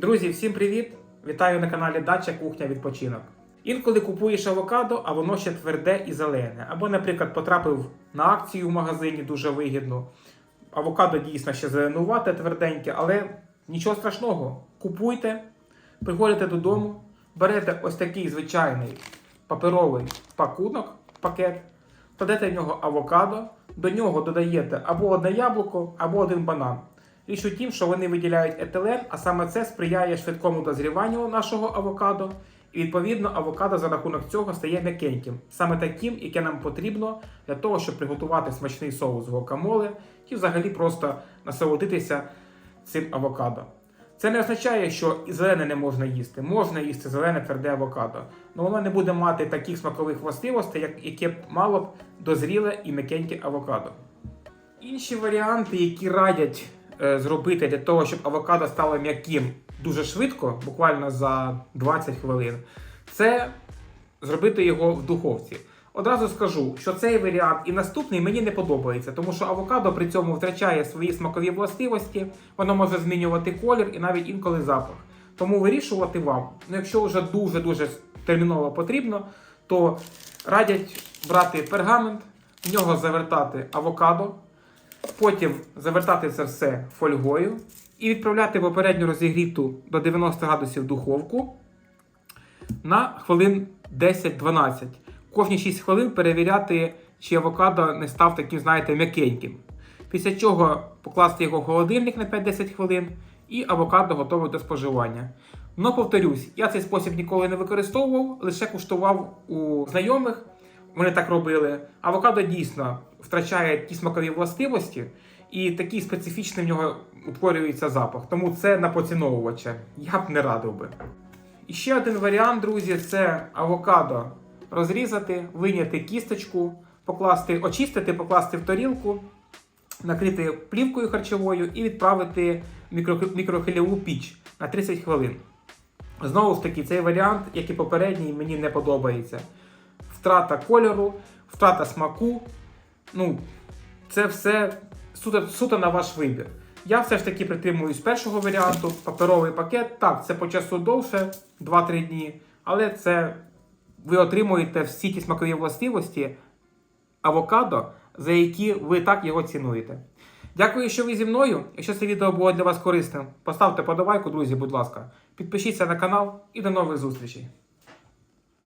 Друзі, всім привіт! Вітаю на каналі Дача Кухня Відпочинок. Інколи купуєш авокадо, а воно ще тверде і зелене. Або, наприклад, потрапив на акцію в магазині дуже вигідно. Авокадо дійсно ще зеленувате, тверденьке, але нічого страшного. Купуйте, приходите додому, берете ось такий звичайний паперовий пакунок, пакет, кладете в нього авокадо, до нього додаєте або одне яблуко, або один банан. Річ у тім, що вони виділяють етилен, а саме це сприяє швидкому дозріванню нашого авокадо. І відповідно авокадо за рахунок цього стає м'якеньким, саме таким, яке нам потрібно для того, щоб приготувати смачний соус гуакамоле і взагалі просто насолодитися цим авокадо. Це не означає, що і зелене не можна їсти. Можна їсти зелене тверде авокадо, але воно не буде мати таких смакових властивостей, як яке б мало б дозріле і м'якеньке авокадо. Інші варіанти, які радять зробити для того, щоб авокадо стало м'яким дуже швидко, буквально за 20 хвилин, це зробити його в духовці. Одразу скажу, що цей варіант і наступний мені не подобається, тому що авокадо при цьому втрачає свої смакові властивості, воно може змінювати колір і навіть інколи запах. Тому вирішувати вам. Ну, якщо вже дуже-дуже терміново потрібно, то радять брати пергамент, в нього завертати авокадо, потім завертати це все фольгою і відправляти попередньо розігріту до 90 градусів духовку на хвилин 10-12. Кожні 6 хвилин перевіряти, чи авокадо не став таким, знаєте, м'якеньким. Після чого покласти його в холодильник на 5-10 хвилин, і авокадо готове до споживання. Но повторюсь, я цей спосіб ніколи не використовував, лише куштував у знайомих. Вони так робили. Авокадо дійсно втрачає ті смакові властивості, і такий специфічний в нього утворюється запах. Тому це на поціновувача. Я б не радив би. І ще один варіант, друзі, це авокадо розрізати, виняти кісточку, покласти, очистити, покласти в тарілку, накрити плівкою харчовою і відправити в мікро- мікрохвильову піч на 30 хвилин. Знову ж таки, цей варіант, як і попередній, мені не подобається. Втрата кольору, втрата смаку. Ну, це все суто, суто на ваш вибір. Я все ж таки притримуюсь першого варіанту, паперовий пакет. Так, це по часу довше, 2-3 дні, але це ви отримуєте всі ті смакові властивості авокадо, за які ви так його цінуєте. Дякую, що ви зі мною. Якщо це відео було для вас корисним, поставте подобайку, друзі, будь ласка. Підпишіться на канал і до нових зустрічей.